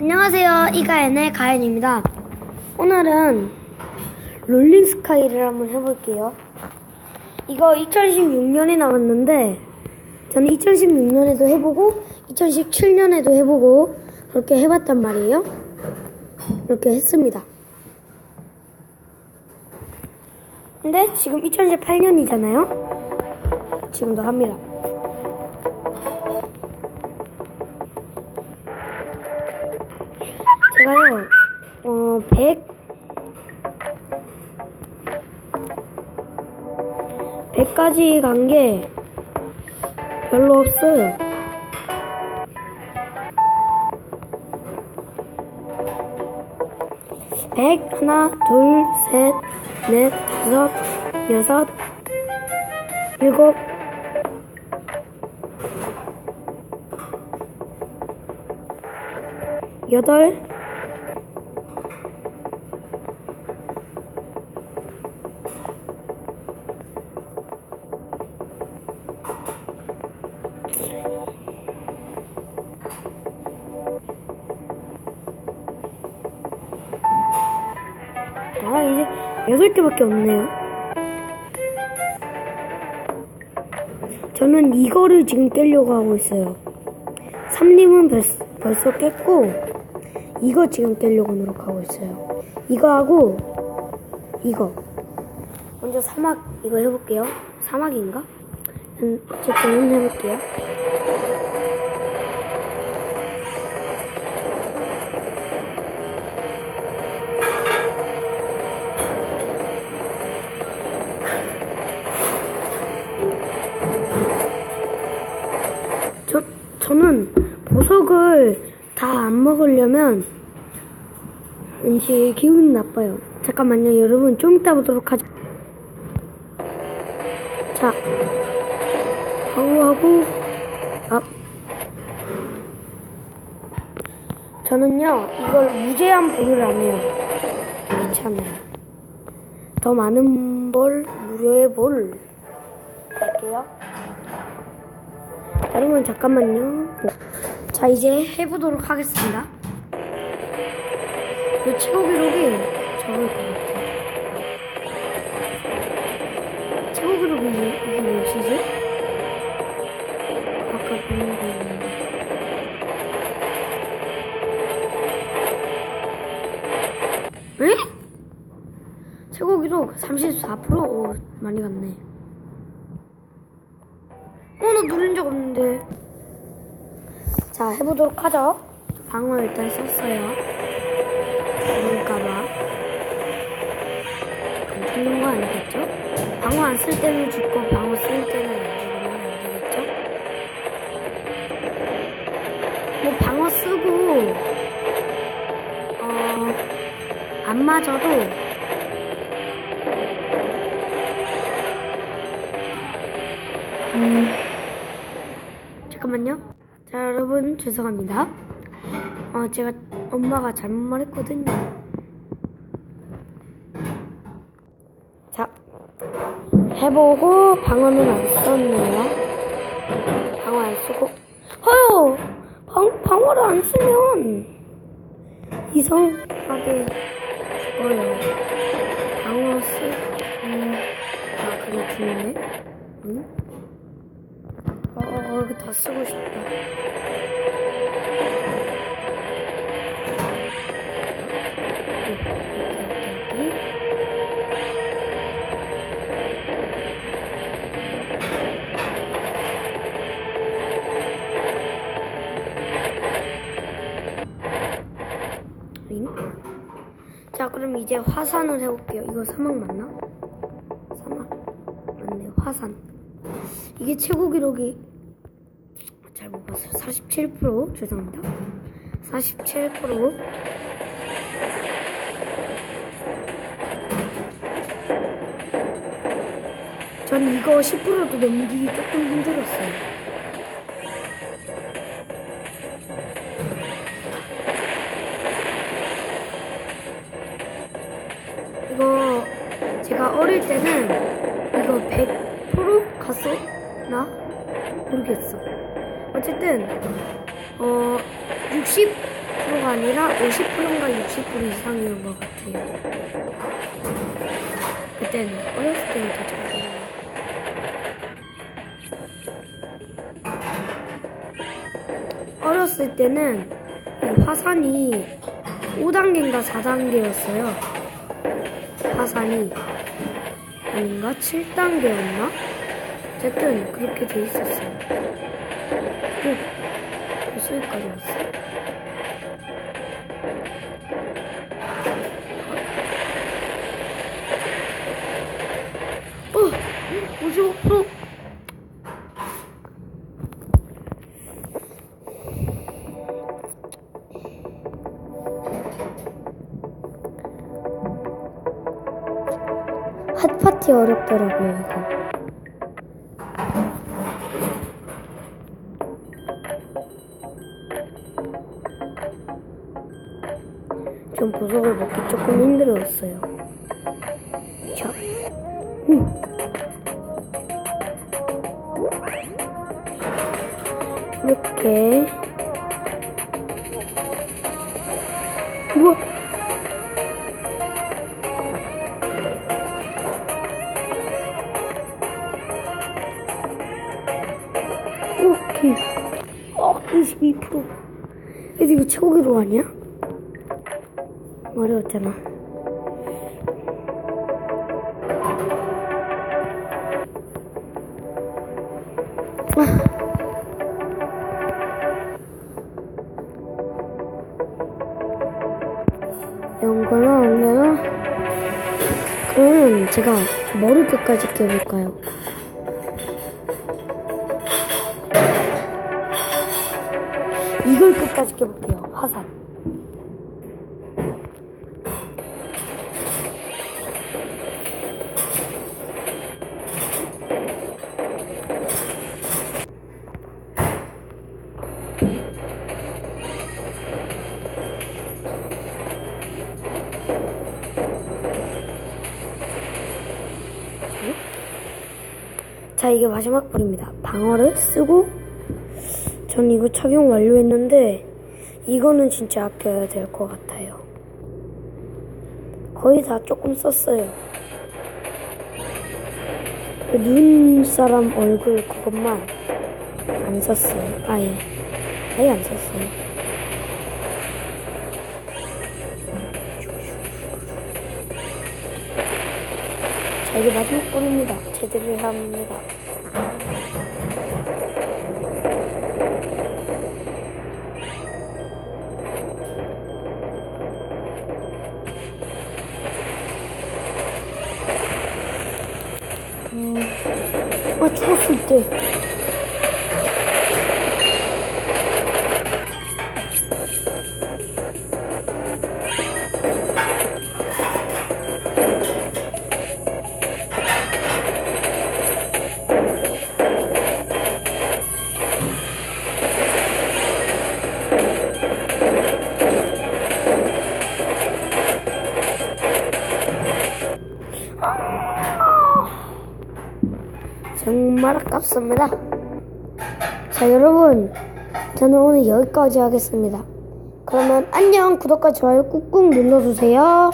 안녕하세요. 이가연의 가연입니다. 오늘은 롤링 스카이를 한번 해볼게요. 이거 2016년에 나왔는데 저는 2016년에도 해보고 2017년에도 해보고 그렇게 해봤단 말이에요. 이렇게 했습니다. 근데 지금 2018년이잖아요. 지금도 합니다. 어, 100, 100까지 간 게 별로 없어요. 백 하나, 둘, 셋, 넷, 다섯, 여섯, 일곱, 여덟, 여덟 개밖에 없네요. 저는 이거를 지금 깨려고 하고 있어요. 삼림은 벌, 벌써 깼고, 이거 지금 깨려고 노력하고 있어요. 이거 하고, 이거. 먼저 사막, 이거 해볼게요. 사막인가? 음, 어쨌든 해볼게요. 저, 저는 보석을 다 안 먹으려면 왠지 기분이 나빠요. 잠깐만요, 여러분. 좀 이따 보도록 하죠. 자, 하고 하고, 아. 저는요, 이걸 무제한 볼을 안 해요. 귀찮아요. 더 많은 볼, 무료의 볼. 할게요. 자, 여러분 잠깐만요. 자 이제 해보도록 하겠습니다. 이 최고 기록이 적을 것 같아요. 최고 기록이 뭐- 이게 몇이지? 아까 보는 거였는데. 에? 최고 기록 34%? 오, 많이 갔네. 없는데. 자, 해보도록 하죠. 방어 일단 썼어요. 죽을까봐. 안 죽는 거 아니겠죠? 방어 안 쓸 때는 죽고, 방어 쓸 때는 안 죽으면 안 되겠죠? 뭐, 방어 쓰고, 어, 안 맞아도, 음, 잠깐만요. 자, 여러분, 죄송합니다. 어, 제가 엄마가 잘못 말했거든요. 자, 해보고 방어는 안 썼네요. 방어 안 쓰고. 허요! 방, 방어를 안 쓰면 이상하게 죽어요. 방어 쓰, 음, 아, 그래, 죽네. 응? 어, 이거 다 쓰고 싶다. 여기, 여기, 여기. 잉? 자, 그럼 이제 화산을 해볼게요. 이거 사막 맞나? 사막. 맞네요. 화산. 이게 최고 기록이 봤어요. 47% 죄송합니다. 47%전 이거 10%도 넘기기 조금 힘들었어요. 이거 제가 어릴 때는 이거 100% 갔었나? 모르겠어. 어쨌든 어60 100%가 아니라 50%인가 60% 이상이었던 것 같아요. 그때는 어렸을 때는 더잘 몰라요. 어렸을 때는 이 화산이 5단계인가 4단계였어요. 화산이 아닌가 7단계였나? 어쨌든 그렇게 돼 있었어요. 오, 벌써 여기까지 왔어? 어, 55%. 핫파티 어렵더라고요, 이거. 보석을 먹기 조금 힘들었어요. 자, 음. 이렇게. 우와! 오케이. 어, 22%. 얘도 이거 최고기로 아니야? 어려웠잖아. 이런 거는 아니면 그러면 제가 머리 끝까지 깨볼까요? 이걸 끝까지 깨볼게요. 화산. 자, 이게 마지막 불입니다. 방어를 쓰고 전 이거 착용 완료했는데 이거는 진짜 아껴야 될 것 같아요. 거의 다 조금 썼어요. 그 눈사람 얼굴 그것만 안 썼어요. 아예 아예 안 썼어요. 자 이게 마지막 불입니다. 제대로 합니다. 아 죽었을 때 정말 아깝습니다. 자, 여러분. 저는 오늘 여기까지 하겠습니다. 그러면 안녕, 구독과 좋아요 꾹꾹 눌러주세요.